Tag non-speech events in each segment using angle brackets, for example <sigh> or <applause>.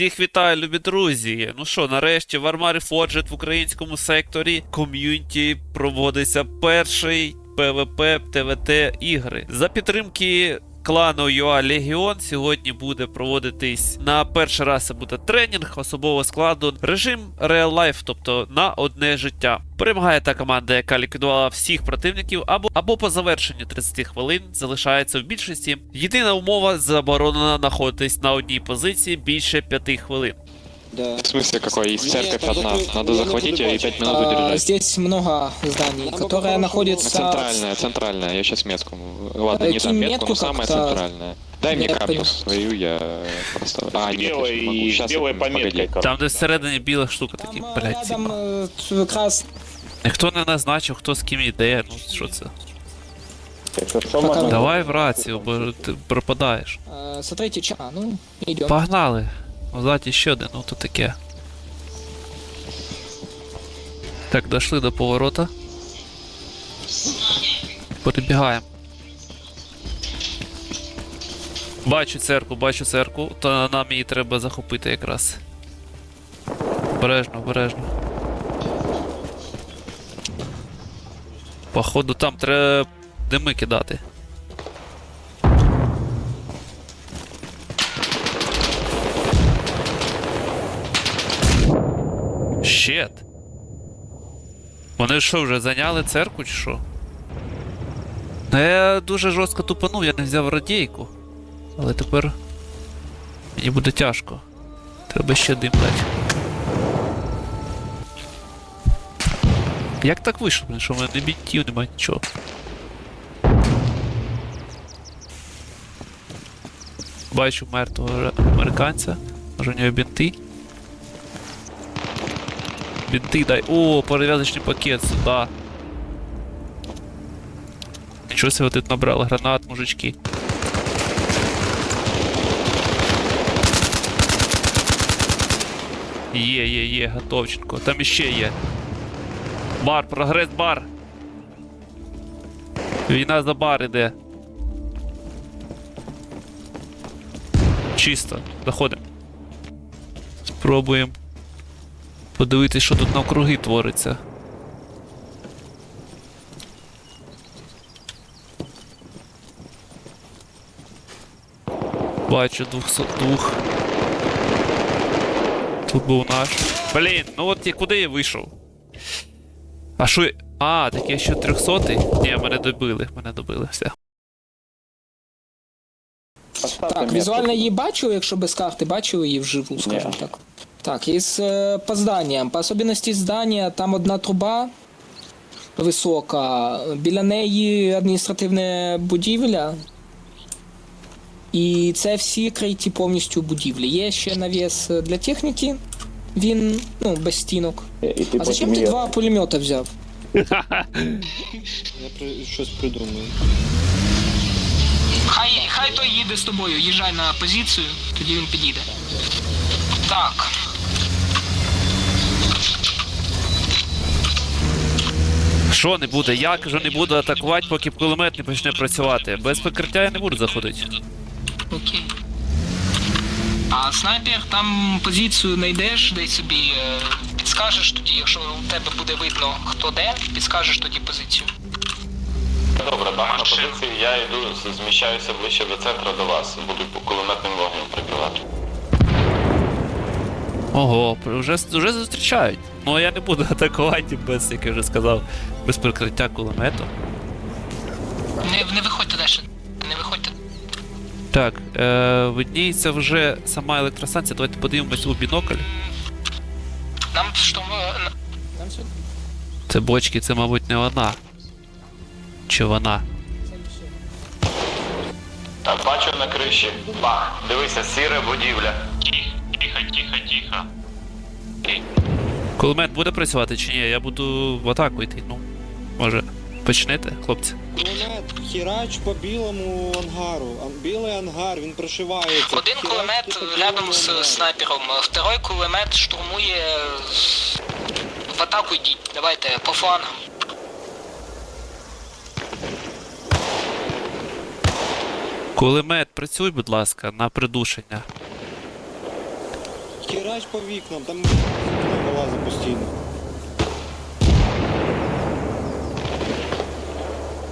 Всіх вітаю, любі друзі. Ну що, нарешті в Армарі Forged в українському секторі ком'юніті проводиться перший ПВП ТВТ ігри. За підтримки клану UA Legion сьогодні буде проводитись на перший раз буде тренінг особового складу, режим Real Life, тобто на одне життя. Перемагає та команда, яка ліквідувала всіх противників, або, або по завершенню 30 хвилин залишається в більшості. Єдина умова заборонена знаходитись на одній позиції більше 5 хвилин. Да. В смысле какой? Есть Нет, церковь я одна. такой- Надо я захватить ее и такой пять минут бачу. А, удержать. Здесь много зданий, Нам бы которые по-хорошему находятся... Центральная, центральная. Я сейчас метку. Ладно, А не там кинь метку, метку но самая как-то. центральная. Дай мне Я карту понял. свою, я просто... А, нет, я белой не могу. и Сейчас, белой секунду, пометкой. погоди. короче. Там, де всередині біла штука такі, Там э, блядь, рядом ці. э, т- якраз Ніхто не назначив, хто з ким йде, ну що це? Якщо що, Пока можна не- Давай в рацію, бо ти пропадаєш. э, смотрите, ча... А, ну, идем. Погнали. Ззаді ще один, ну то таке. Так, дошли до поворота. Перебігаємо. Бачу церкву, бачу церкву, то нам її треба захопити якраз. Обережно, обережно. Походу там треба дими кидати. Щет. Вони що, вже зайняли церкву чи що? Я дуже жорстко тупанув, я не взяв радійку. Але тепер мені буде тяжко. Треба ще дим дати. Як так вийшло, блін, що в мене не бінтів, немає нічого. Бачу мертвого американця. Може у нього бінти. Бинты дай. О, перевязочный пакет сюда. Ничего себе вот это набрал гранат, мужички. Є, є, є, готовченко. Там іще є. Бар, прогрес бар. Війна за бар іде. Чисто. Заходимо. Спробуємо подивитись, що тут навкруги твориться. Бачу двох двох. Тут був наш. Блін, ну от я куди я вийшов? А що. я- А, так я ще 300 Ні, мене добили, мене добили, все. Так, візуально її бачу, якщо без карти бачив її вживу, скажімо так. Так, із е, по зданням. По особливості здання, там одна труба висока, біля неї адміністративна будівля. І це всі криті повністю будівлі. Є ще навіс для техніки, він ну, без стінок. І ти А зачем ти два пулемета взяв? <laughs> Я при... щось придумаю. Хай, хай той їде з тобою, їжджай на позицію, тоді він підійде. Так. Що не буде? Я кажу, не буду атакувати, поки кулемет не почне працювати. Без прикриття я не буду заходити. Окей. А снайпер там позицію знайдеш, десь собі е, підскажеш тоді, якщо у тебе буде видно хто де, підскажеш тоді позицію. Добре, там на позиції я йду, зміщаюся ближче до центру до вас. Буду по кулеметним вогнем прикривати. Ого, вже, вже зустрічають. Ну я не буду <laughs> атакувати без, як я вже сказав, без прикриття кулемету. Не, не виходьте далі. Не виходьте. Так, е, видніється вже сама електростанція. Давайте подивимось у бінокль. Нам що Нам сюди. Це бочки, це, мабуть, не вона. Чи вона? Так, бачу на криші. Бах, дивися, сіра будівля. Тихо, тихо, тихо. Кулемет буде працювати чи ні? Я буду в атаку йти. Ну, може, почнете, хлопці? Кулемет, хірач по білому ангару. Ан- Білий ангар, він прошивається. Один Хірач кулемет по білому рядом з снайпером, второй кулемет штурмує з- в атаку йдіть. Давайте по флангам. Кулемет, працюй, будь ласка, на придушення. Хірач по вікнам, там вікна постійно.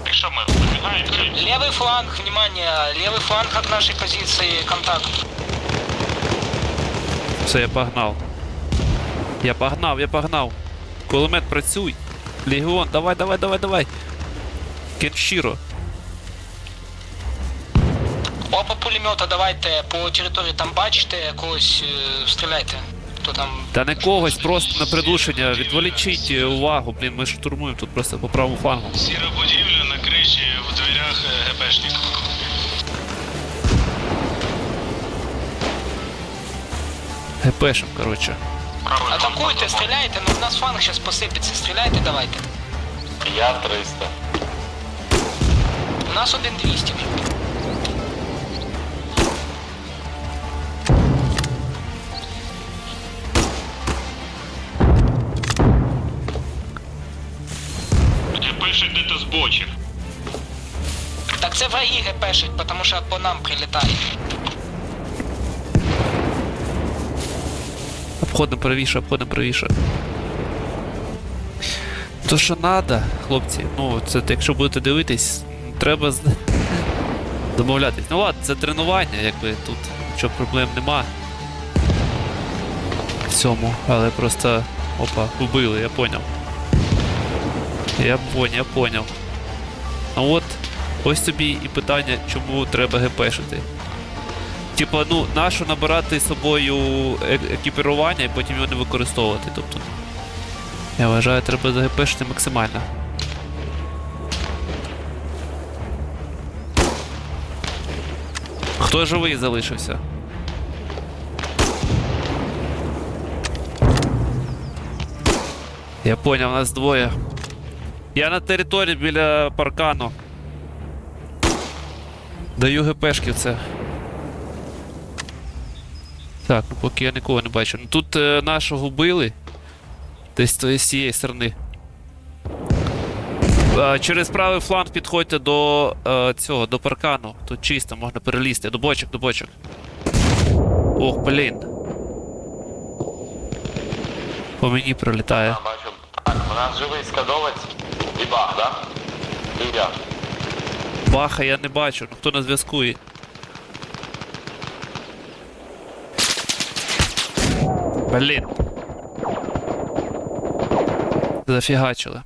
Так що ми вибігаємо? Левый фланг, внимание, левый фланг от нашей позиции, контакт. Все, я погнав. Я погнав, я погнав. Кулемет працюй. Легіон, давай, давай, давай, давай. Кеншіро. Оба пулемета давайте по території там бачите, когось е, стріляйте. Хто там. Та не когось, просто на придушення. Відволічіть увагу, блін, ми штурмуємо тут просто по правому флангу. Сіра будівля на криші в дверях е, ГПшник. ГПшем, коротше. Атакуйте, стріляйте, ну у нас фланг зараз посипеться, стріляйте давайте. Я 300. У нас один 200. Пише де-то. Так це враги ГПшить, тому що по нам прилітає. Обходимо правіше, обходимо правіше. То, що надо, хлопці, ну, це якщо будете дивитись, треба з- домовлятись. Ну ладно, це тренування, якби тут нічого проблем нема. В цьому, але просто. Опа, вбили, я поняв. Я поняв, я поняв. Ну от, ось тобі і питання, чому треба ГПшити. Типа, ну, нащо набирати з собою е- екіпірування і потім його не використовувати. Тобто. Я вважаю, треба загепешити максимально. Хто живий залишився? Я поняв, нас двоє. Я на території біля паркану. Даю ГПшки це. Так, ну поки я нікого не бачу. Ну тут е, нашого били. Десь з цієї сторони. Е, через правий фланг підходьте до е, цього, до паркану. Тут чисто, можна перелізти. До бочок, до бочок. Ох, блін. По мені прилітає. А, бачу. Так, у нас живий скадовець і баг, да? І я. Баха я не бачу, ну хто на зв'язку. і- Блін. Зафігачили.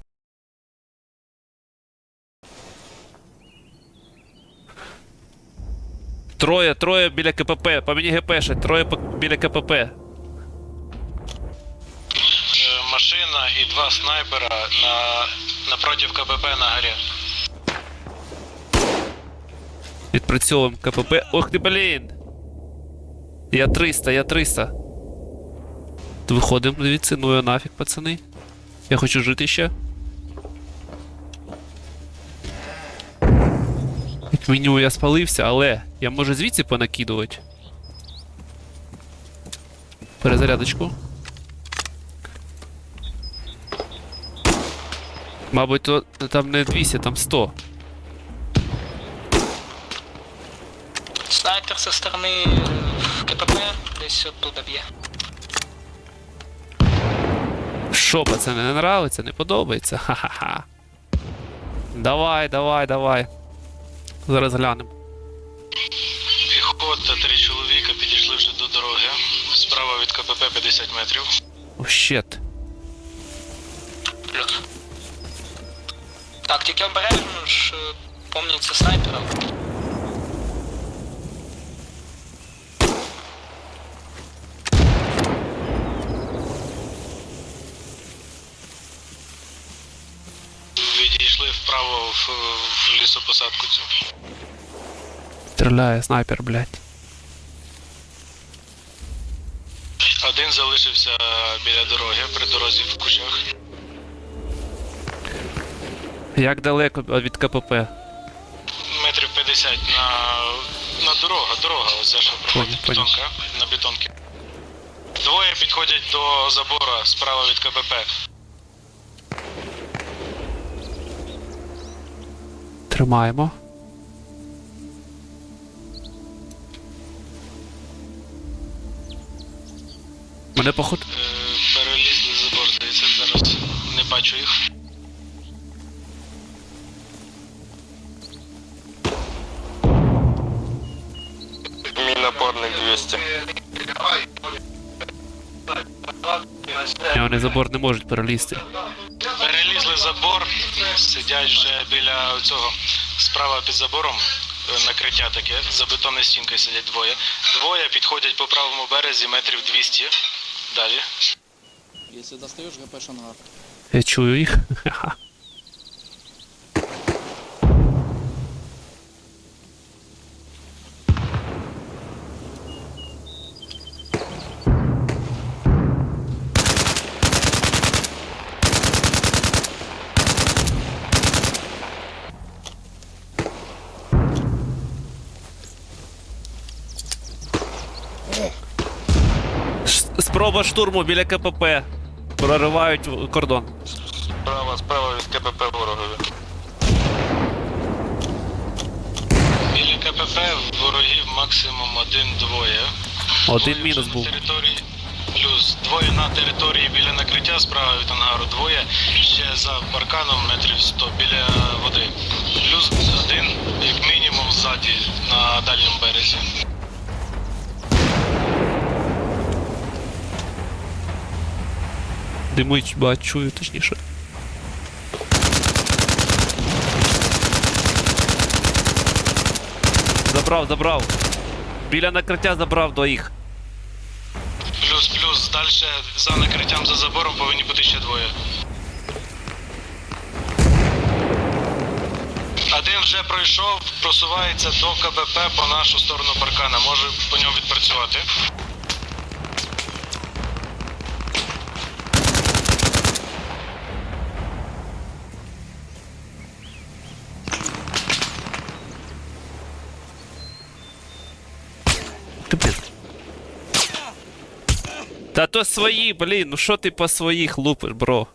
Троє, троє біля КПП. По мені ГПшать, троє по- біля КПП. Е, Машина і два снайпера на напротив КПП на горі. Відпрацьовуємо КПП. Ох ти, блін! Я 300, я 300. Виходимо звідси, ну я нафіг, пацани. Я хочу жити ще. Як мінімум я спалився, але я можу звідси понакидувати. Перезарядочку. Мабуть, то там не 200, там 100. Снайпер со сторони е, КПП десь оттуда б'є. Що, пацани, не нравиться, не подобається? Ха-ха-ха. Давай, давай, давай. Зараз глянемо. Піхота, три чоловіка підійшли вже до дороги. Справа від КПП 50 метрів. О, Так, тільки обережно ж е, помніть снайпера. Відійшли вправо в, в лісопосадку цю. Стріляє снайпер, блядь. Один залишився біля дороги, при дорозі в кущах. Як далеко від КПП? Метрів 50 на, на дорога, дорога, оце що проходить бетонка, на бетонки. Двоє підходять до забора справа від КПП. Тримаємо. Мене походу. Е, перелізли забор, здається, зараз не бачу їх. Вони забор не можуть перелізти. Перелізли забор, сидять вже біля цього справа під забором. е, Накриття таке, за бетонною стінкою сидять двоє. Двоє підходять по правому березі метрів 200. Далі. Якщо достаєш, ГП Шангар. Я чую їх. <laughs> Спроба штурму біля КПП. Проривають кордон. Справа, справа від КПП ворогові. Біля КПП ворогів максимум один-двоє. Один Двоє мінус був. Території, плюс двоє на території біля накриття справа від ангару, двоє ще за парканом метрів 100 біля води. Плюс один, як мінімум, ззаді на дальньому березі. Димить, ба, чую точніше. Забрав, забрав. Біля накриття забрав двоїх. Плюс, плюс, далі за накриттям за забором повинні бути ще двоє. Один вже пройшов, просувається до КБП по нашу сторону паркана, може по ньому відпрацювати. Та то свої, блін, ну що ти по своїх лупиш, бро?